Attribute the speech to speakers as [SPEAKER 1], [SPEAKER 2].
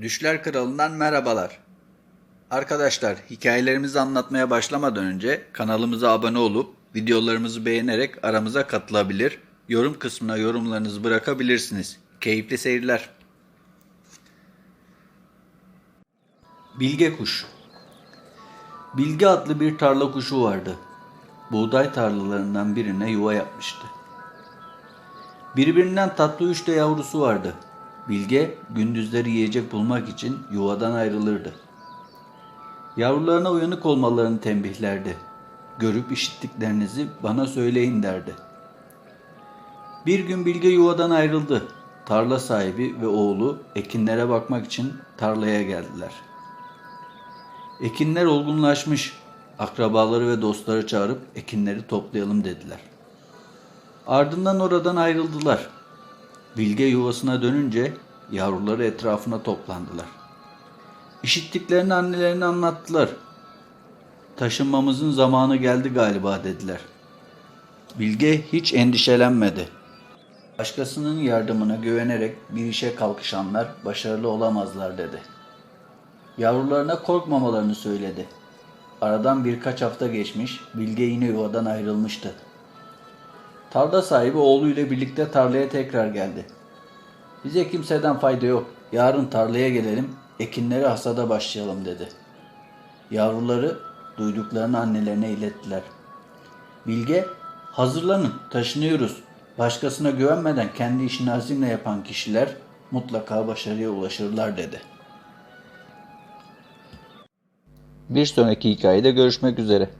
[SPEAKER 1] Düşler Kralı'ndan merhabalar. Arkadaşlar hikayelerimizi anlatmaya başlamadan önce kanalımıza abone olup videolarımızı beğenerek aramıza katılabilir, yorum kısmına yorumlarınızı bırakabilirsiniz. Keyifli seyirler. Bilge Kuş Bilge adlı bir tarla kuşu vardı. Buğday tarlalarından birine yuva yapmıştı. Birbirinden tatlı üç de yavrusu vardı. Bilge gündüzleri yiyecek bulmak için yuvadan ayrılırdı. Yavrularına uyanık olmalarını tembihlerdi. Görüp işittiklerinizi bana söyleyin derdi. Bir gün Bilge yuvadan ayrıldı. Tarla sahibi ve oğlu ekinlere bakmak için tarlaya geldiler. Ekinler olgunlaşmış. Akrabaları ve dostları çağırıp ekinleri toplayalım dediler. Ardından oradan ayrıldılar. Bilge yuvasına dönünce yavruları etrafına toplandılar. İşittiklerini annelerine anlattılar. Taşınmamızın zamanı geldi galiba dediler. Bilge hiç endişelenmedi. Başkasının yardımına güvenerek bir işe kalkışanlar başarılı olamazlar dedi. Yavrularına korkmamalarını söyledi. Aradan birkaç hafta geçmiş, Bilge yine yuvadan ayrılmıştı. Tarla sahibi oğluyla birlikte tarlaya tekrar geldi. Bize kimseden fayda yok. Yarın tarlaya gelelim, ekinleri hasada başlayalım dedi. Yavruları duyduklarını annelerine ilettiler. Bilge, hazırlanın, taşınıyoruz. Başkasına güvenmeden kendi işini azimle yapan kişiler mutlaka başarıya ulaşırlar dedi. Bir sonraki hikayede görüşmek üzere.